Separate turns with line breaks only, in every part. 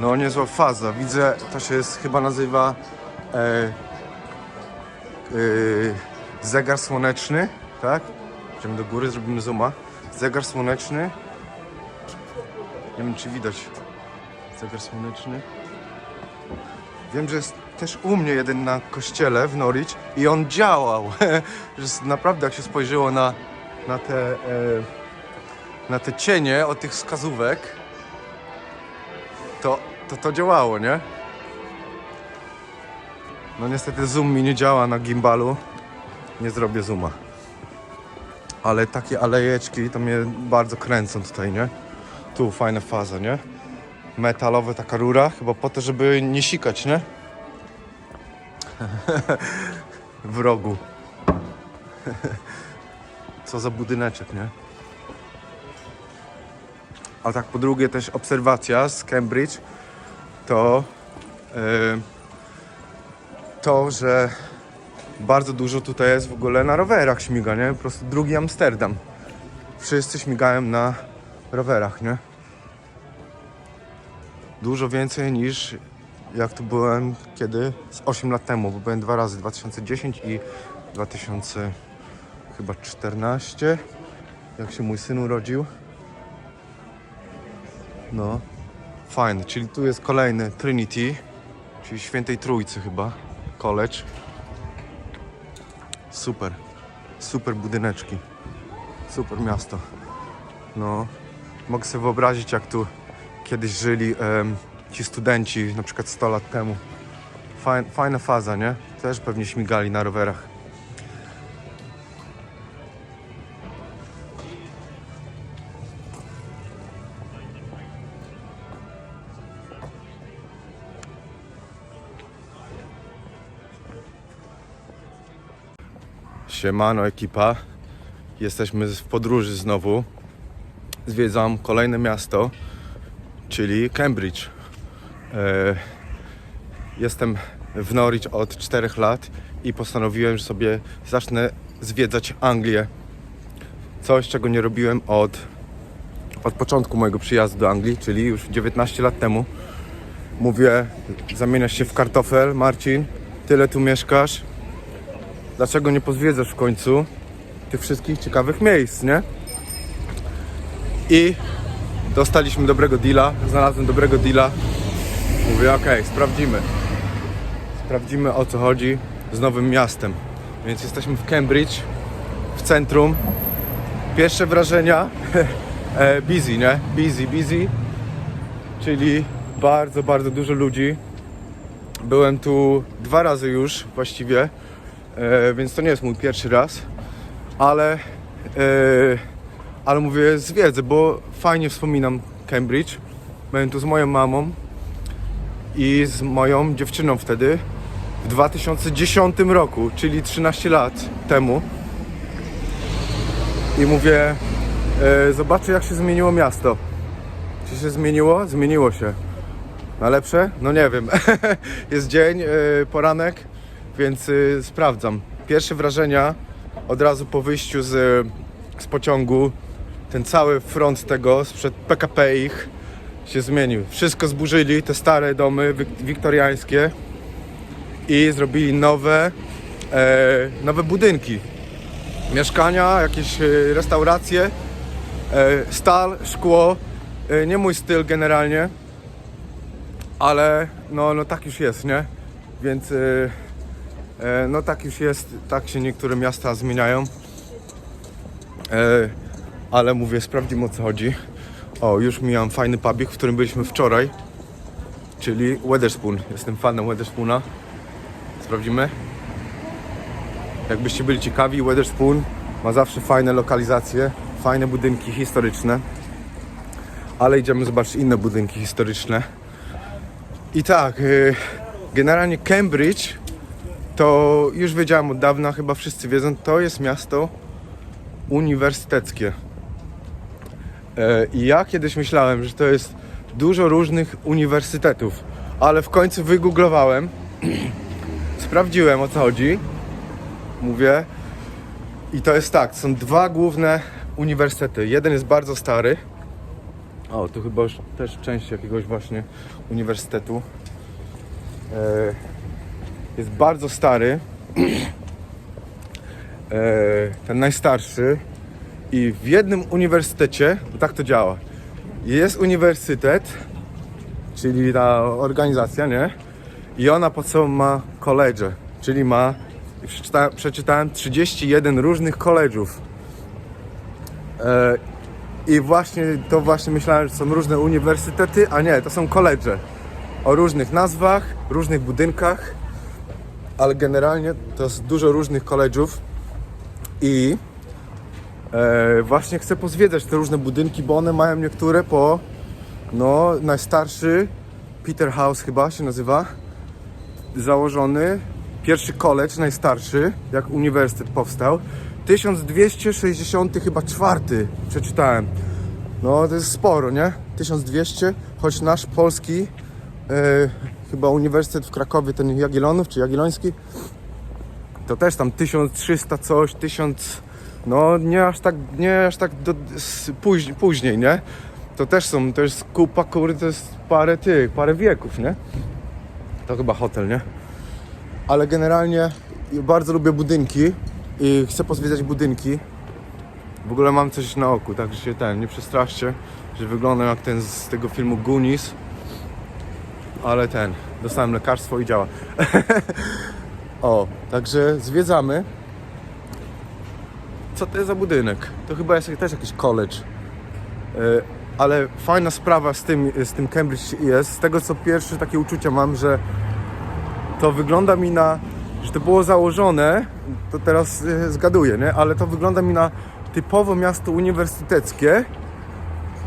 No niezła faza. Widzę, to się jest, chyba nazywa e, e, zegar słoneczny, tak? Idziemy do góry, zrobimy zooma. Zegar słoneczny. Nie wiem czy widać. Zegar słoneczny. Wiem, że jest też u mnie jeden na kościele w Norwich i on działał. naprawdę jak się spojrzało na, na te e, na te cienie od tych wskazówek, to to, działało, nie? No niestety zoom mi nie działa na gimbalu. Nie zrobię zooma. Ale takie alejeczki to mnie bardzo kręcą tutaj, nie? Tu fajna faza, nie? Metalowa taka rura, chyba po to, żeby nie sikać, nie? w rogu. Co za budyneczek, nie? A tak po drugie też obserwacja z Cambridge to yy, to, że bardzo dużo tutaj jest w ogóle na rowerach śmiga, nie? Po prostu drugi Amsterdam. Wszyscy śmigają na rowerach, nie? Dużo więcej niż jak tu byłem kiedy? Z 8 lat temu, bo byłem dwa razy, 2010 i 2000 chyba 14, jak się mój syn urodził. No, fajny, czyli tu jest kolejny Trinity, czyli Świętej Trójcy chyba, college. Super, super budyneczki, super miasto. No, mogę sobie wyobrazić jak tu kiedyś żyli em, ci studenci, na przykład 100 lat temu. Fajn, fajna faza, nie? Też pewnie śmigali na rowerach. Siemano ekipa. Jesteśmy w podróży znowu. Zwiedzam kolejne miasto, czyli Cambridge. E, Jestem w Norwich od 4 lat i postanowiłem, że sobie zacznę zwiedzać Anglię. Coś, czego nie robiłem od, od początku mojego przyjazdu do Anglii, czyli już 19 lat temu. Mówię, zamieniasz się w kartofel, Marcin, tyle tu mieszkasz, dlaczego nie pozwiedzasz w końcu tych wszystkich ciekawych miejsc, nie? I dostaliśmy dobrego deala, znalazłem dobrego deala. Mówię, okej, sprawdzimy. Sprawdzimy o co chodzi z nowym miastem. Więc jesteśmy w Cambridge, w centrum. Pierwsze wrażenia, e, busy, nie? Busy, busy. Czyli bardzo, bardzo dużo ludzi. Byłem tu dwa razy już właściwie, e, więc to nie jest mój pierwszy raz, ale, e, ale mówię zwiedzę, bo fajnie wspominam Cambridge. Byłem tu z moją mamą i z moją dziewczyną wtedy w 2010 roku, czyli 13 lat temu. I mówię, e, zobaczę jak się zmieniło miasto. Czy się zmieniło? Zmieniło się. Na lepsze? No nie wiem. Jest dzień, e, poranek, więc e, sprawdzam. Pierwsze wrażenia od razu po wyjściu z, z pociągu. Ten cały front tego sprzed PKP ich się zmienił. Wszystko zburzyli, te stare domy wik- wiktoriańskie i zrobili nowe, e, nowe budynki. Mieszkania, jakieś e, restauracje, e, stal, szkło. E, nie mój styl generalnie, ale no, no tak już jest, nie? Więc e, no tak już jest, tak się niektóre miasta zmieniają. E, ale mówię, sprawdzimy o co chodzi. O, już mijam fajny pubik, w którym byliśmy wczoraj, czyli Weatherspoon. Jestem fanem Weatherspoona. Sprawdzimy. Jakbyście byli ciekawi, Weatherspoon ma zawsze fajne lokalizacje, fajne budynki historyczne. Ale idziemy zobaczyć inne budynki historyczne. I tak, y, generalnie Cambridge to już wiedziałem od dawna, chyba wszyscy wiedzą, to jest miasto uniwersyteckie. E, I ja kiedyś myślałem, że to jest dużo różnych uniwersytetów, ale w końcu wygooglowałem, sprawdziłem o co chodzi. Mówię, i to jest tak, są dwa główne uniwersytety. Jeden jest bardzo stary, O, tu chyba już też część jakiegoś właśnie uniwersytetu. E, jest bardzo stary. E, ten najstarszy. I w jednym uniwersytecie, bo tak to działa. Jest uniwersytet, czyli ta organizacja, nie? I ona pod sobą ma koledże, czyli ma, przeczyta, przeczytałem 31 różnych koledżów. E, I właśnie to właśnie myślałem, że są różne uniwersytety, a nie, to są koledże. O różnych nazwach, różnych budynkach, ale generalnie to jest dużo różnych koledżów i e, właśnie chcę pozwiedzać te różne budynki, bo one mają niektóre po, no najstarszy, Peter House chyba się nazywa, założony, pierwszy college, najstarszy, jak uniwersytet powstał, 1260 chyba czwarty, przeczytałem. No to jest sporo, nie? 1200, choć nasz polski, chyba uniwersytet w Krakowie, ten Jagiellonów, czy Jagielloński, to też tam 1300 coś, 1000, no nie aż tak, nie aż tak do, później, później, nie? To też są, to jest kupa, kurde, to jest parę tych, parę wieków, nie? To chyba hotel, nie? Ale generalnie bardzo lubię budynki i chcę pozwiedzać budynki. W ogóle mam coś na oku, także się ten, nie przestraszcie, że wyglądam jak ten z tego filmu Goonies. Ale ten, dostałem lekarstwo i działa. o, także zwiedzamy. Co to jest za budynek? To chyba jest też jakiś college. E, Ale fajna sprawa z tym, z tym Cambridge jest, z tego co pierwsze takie uczucia mam, że to wygląda mi na, że to było założone, to teraz e, zgaduję, nie? ale to wygląda mi na typowo miasto uniwersyteckie,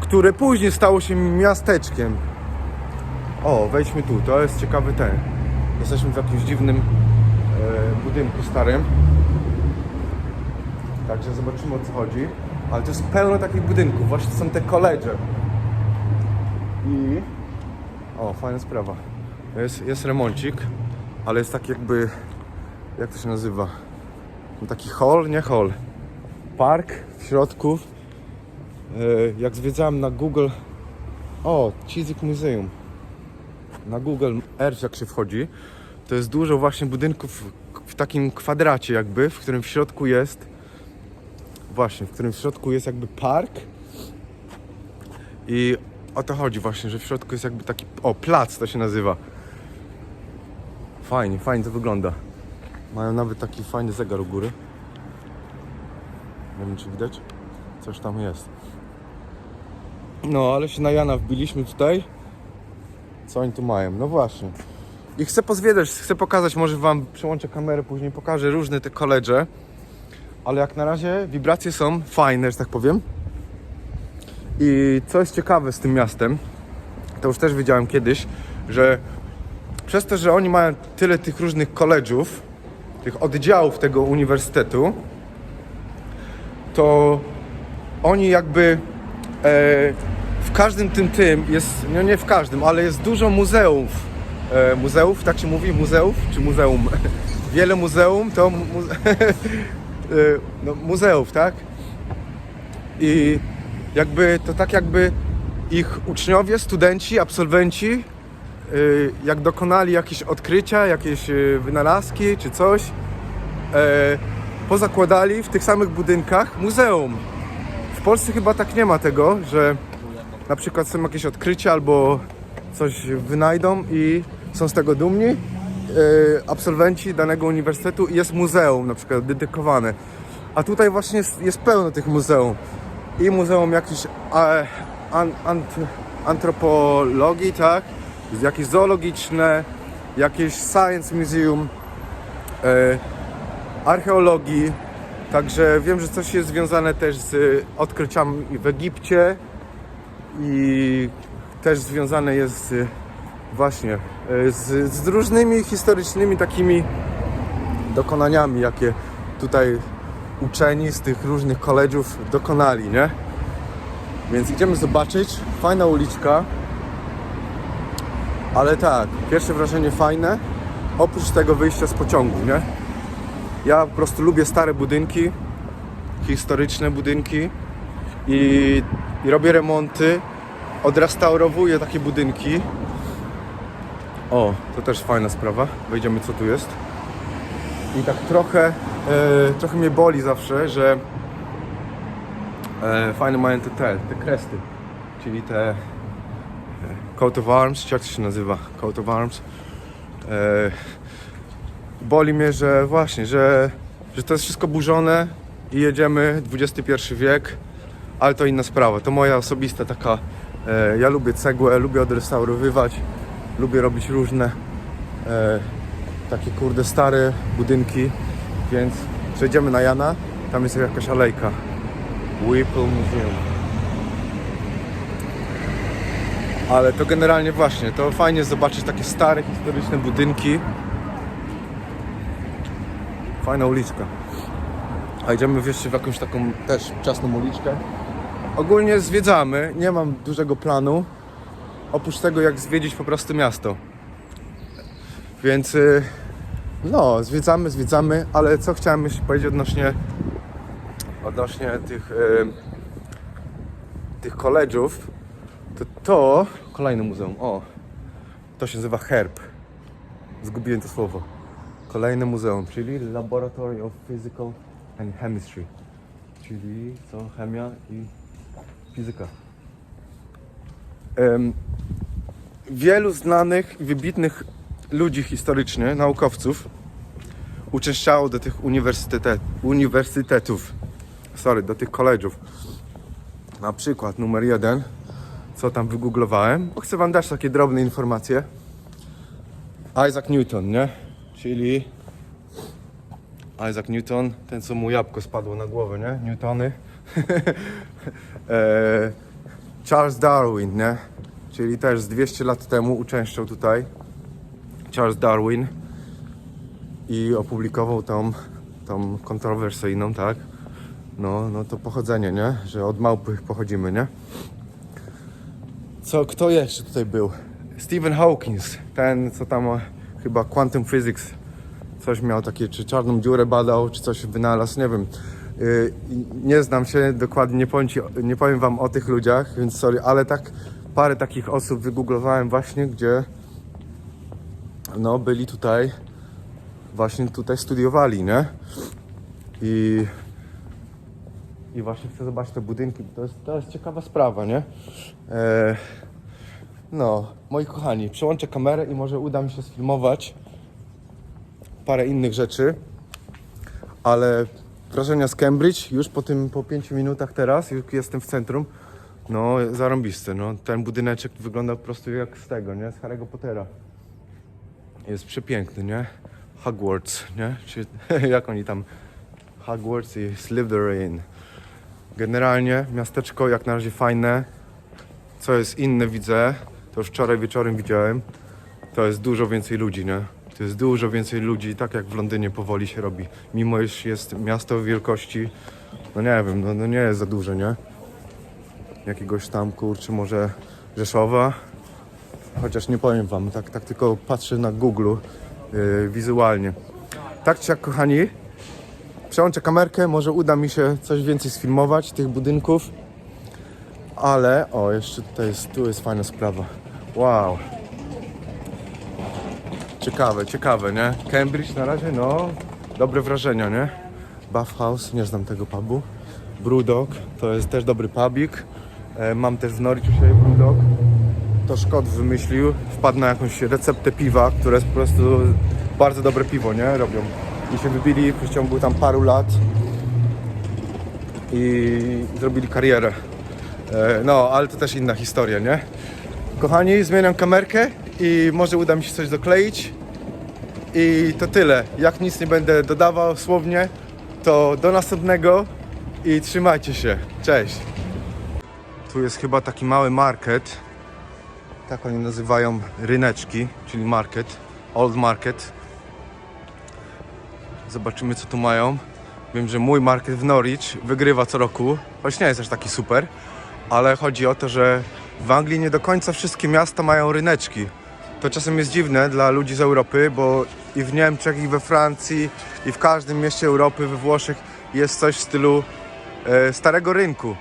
które później stało się miasteczkiem. O, wejdźmy tu, to jest ciekawy ten. Jesteśmy w jakimś dziwnym e, budynku starym. Także zobaczymy o co chodzi. Ale to jest pełno takich budynków, właśnie są te koledże. I... O, fajna sprawa. Jest, jest remoncik, ale jest tak jakby... Jak to się nazywa? No Taki hall, nie hall. Park w środku. E, Jak zwiedzałem na Google... O, Chiswick Museum. Na Google Earth jak się wchodzi, to jest dużo właśnie budynków w takim kwadracie jakby, w którym w środku jest Właśnie, w którym w środku jest jakby park. I o to chodzi właśnie, że w środku jest jakby taki. O, plac to się nazywa. Fajnie, fajnie to wygląda. Mają nawet taki fajny zegar u góry. Nie wiem czy widać. Coś tam jest. No, ale się na Jana wbiliśmy tutaj. Co oni tu mają? No właśnie. I chcę pozwiedzać, chcę pokazać, może wam przełączę kamerę, później pokażę różne te koledże ale jak na razie wibracje są fajne, że tak powiem. I co jest ciekawe z tym miastem, to już też wiedziałem kiedyś, że przez to, że oni mają tyle tych różnych koledżów, tych oddziałów tego uniwersytetu, to oni jakby e, w każdym tym tym jest, no nie w każdym, ale jest dużo muzeów. E, muzeów, tak się mówi? Muzeów czy muzeum? Wiele muzeum to mu, y, no, muzeów, tak? I jakby to tak jakby ich uczniowie, studenci, absolwenci, y, jak dokonali jakieś odkrycia, jakieś y, wynalazki czy coś, e, pozakładali w tych samych budynkach muzeum. W Polsce chyba tak nie ma tego, że na przykład są jakieś odkrycia albo coś wynajdą i są z tego dumni e, absolwenci danego uniwersytetu i jest muzeum na przykład dedykowane. A tutaj właśnie jest, jest pełno tych muzeum. I muzeum jakiś e, an, ant, antropologii, tak? Jakieś zoologiczne, jakieś science museum, e, archeologii. Także wiem, że coś jest związane też z odkryciami w Egipcie i też związane jest z, właśnie e, z, z różnymi historycznymi takimi dokonaniami, jakie tutaj uczeni z tych różnych koledżów dokonali, nie? Więc idziemy zobaczyć. Fajna uliczka. Ale tak, pierwsze wrażenie fajne. Oprócz tego wyjścia z pociągu, nie? Ja po prostu lubię stare budynki, historyczne budynki i, i robię remonty odrestaurowuje takie budynki. O, to też fajna sprawa. Wejdziemy co tu jest. I tak trochę, e, trochę mnie boli zawsze, że e, fajne mają te, te, te kresty, czyli te e, coat of arms, czy jak to się nazywa? Coat of arms. E, boli mnie, że właśnie, że, że to jest wszystko burzone i jedziemy XXI wiek, ale to inna sprawa. To moja osobista taka. E, ja lubię cegłę, lubię odrestaurowywać, lubię robić różne e, takie kurde stare budynki, więc przejdziemy na Jana. Tam jest jakaś alejka. Whipple Museum. Ale to generalnie właśnie, to fajnie zobaczyć takie stare, historyczne budynki. Fajna uliczka. A idziemy jeszcze w jakąś taką też ciasną uliczkę. Ogólnie zwiedzamy, nie mam dużego planu. Oprócz tego jak zwiedzić po prostu miasto. Więc y, no, zwiedzamy, zwiedzamy, ale co chciałem jeszcze powiedzieć odnośnie odnośnie tych y, tych college'ów, to to kolejne muzeum, o to się nazywa HERB zgubiłem to słowo kolejne muzeum, czyli Laboratory of Physical and Chemistry czyli co? Chemia i fizyka wielu znanych wybitnych ludzi historycznie, naukowców uczęszczało do tych uniwersytet, uniwersytetów sorry, do tych college'ów na przykład numer jeden co tam wygooglowałem, bo chcę wam dać takie drobne informacje Isaac Newton, nie? Czyli Isaac Newton, ten co mu jabłko spadło na głowę, nie? Newtony. E, Charles Darwin, nie? Czyli też z 200 lat temu uczęszczał tutaj Charles Darwin i opublikował tą, tą kontrowersyjną, tak? No, no to pochodzenie, nie? Że od małpy pochodzimy, nie? Co, kto jeszcze tutaj był? Stephen Hawkins, ten co tam e, chyba Quantum Physics coś miał takie, czy czarną dziurę badał, czy coś wynalazł, nie wiem. I nie znam się dokładnie, nie powiem, ci, nie powiem wam o tych ludziach, więc sorry, ale tak parę takich osób wygooglowałem właśnie, gdzie no byli tutaj, właśnie tutaj studiowali, nie? I i właśnie chcę zobaczyć te budynki, to jest, to jest ciekawa sprawa, nie? E, no, moi kochani, przełączę kamerę i może uda mi się sfilmować parę innych rzeczy, ale wrażenia z Cambridge już po tym, po 5 minutach teraz, już jestem w centrum, no zarąbiste, no. Ten budyneczek wygląda po prostu jak z tego, nie? Z Harry'ego Pottera. Jest przepiękny, nie? Hogwarts, nie? Czy jak oni tam... Hogwarts i Slytherin. Generalnie miasteczko jak na razie fajne. Co jest inne widzę, to już wczoraj wieczorem widziałem, to jest dużo więcej ludzi, nie? Jest dużo więcej ludzi, tak jak w Londynie powoli się robi. Mimo iż jest miasto wielkości, no nie wiem, no, no nie jest za duże, nie? Jakiegoś tam, kurczę, może Rzeszowa. Chociaż nie powiem wam, tak, tak tylko patrzę na Google yy, wizualnie. Tak czy jak, kochani, przełączę kamerkę, może uda mi się coś więcej sfilmować tych budynków. Ale, o, jeszcze tutaj jest, tu jest fajna sprawa. Wow. Ciekawe, ciekawe, nie? Cambridge na razie, no, dobre wrażenia, nie? Buff House, nie znam tego pubu. Brewdog, to jest też dobry pubik. E, mam też w Norwich siebie Brewdog. To Szkot wymyślił, wpadł na jakąś receptę piwa, które jest po prostu bardzo dobre piwo, nie? Robią. I się wybili w ciągu tam paru lat i zrobili karierę. E, No, ale to też inna historia, nie? Kochani, zmieniam kamerkę i może uda mi się coś dokleić. I to tyle. Jak nic nie będę dodawał słownie, to do następnego i trzymajcie się. Cześć. Tu jest chyba taki mały market. Tak oni nazywają ryneczki, czyli market, old market. Zobaczymy co tu mają. Wiem, że mój market w Norwich wygrywa co roku, choć nie jest aż taki super, ale chodzi o to, że w Anglii nie do końca wszystkie miasta mają ryneczki. To czasem jest dziwne dla ludzi z Europy, bo i w Niemczech, i we Francji, i w każdym mieście Europy, we Włoszech jest coś w stylu e, starego rynku.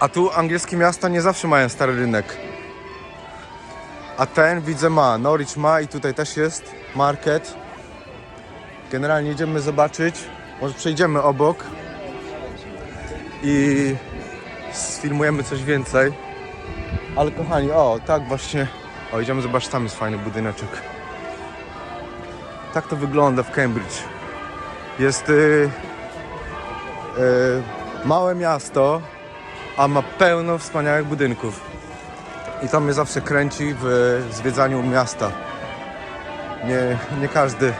A tu angielskie miasta nie zawsze mają stary rynek. A ten widzę ma, Norwich ma i tutaj też jest market. Generalnie idziemy zobaczyć, może przejdziemy obok i sfilmujemy coś więcej. Ale kochani, o tak właśnie, o idziemy zobaczyć, tam jest fajny budyneczek. Tak to wygląda w Cambridge. Jest y, y, małe miasto, a ma pełno wspaniałych budynków. I to mnie zawsze kręci w zwiedzaniu miasta. Nie, nie każdy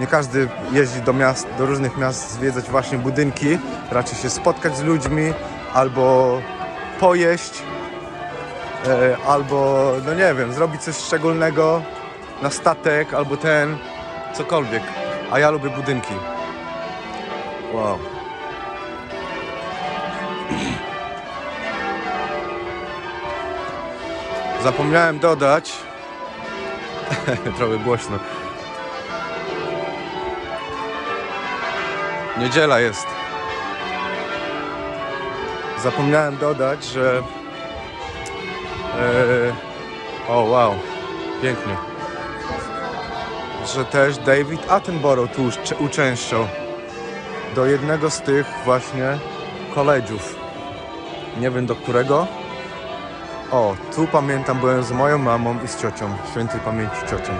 nie każdy jeździ do miast, do różnych miast zwiedzać właśnie budynki, raczej się spotkać z ludźmi albo pojeść, albo no nie wiem, zrobić coś szczególnego na statek albo ten, cokolwiek. A ja lubię budynki. Wow. Zapomniałem dodać. Trochę głośno. Niedziela jest. Zapomniałem dodać, że. E, o wow, pięknie. Że też David Attenborough tu uczę- uczęszczał do jednego z tych właśnie college'ów. Nie wiem do którego. O, tu pamiętam, byłem z moją mamą i z ciocią, świętej pamięci ciocią,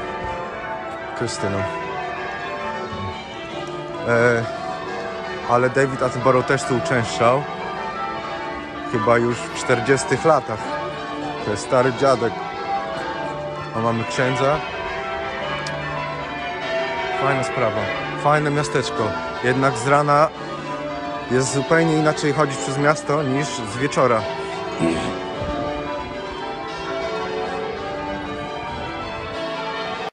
Krystyną. E, ale David Attenborough też tu uczęszczał. Chyba już w 40 latach. To jest stary dziadek. A mamy księdza. Fajna sprawa. Fajne miasteczko. Jednak z rana jest zupełnie inaczej chodzić przez miasto niż z wieczora.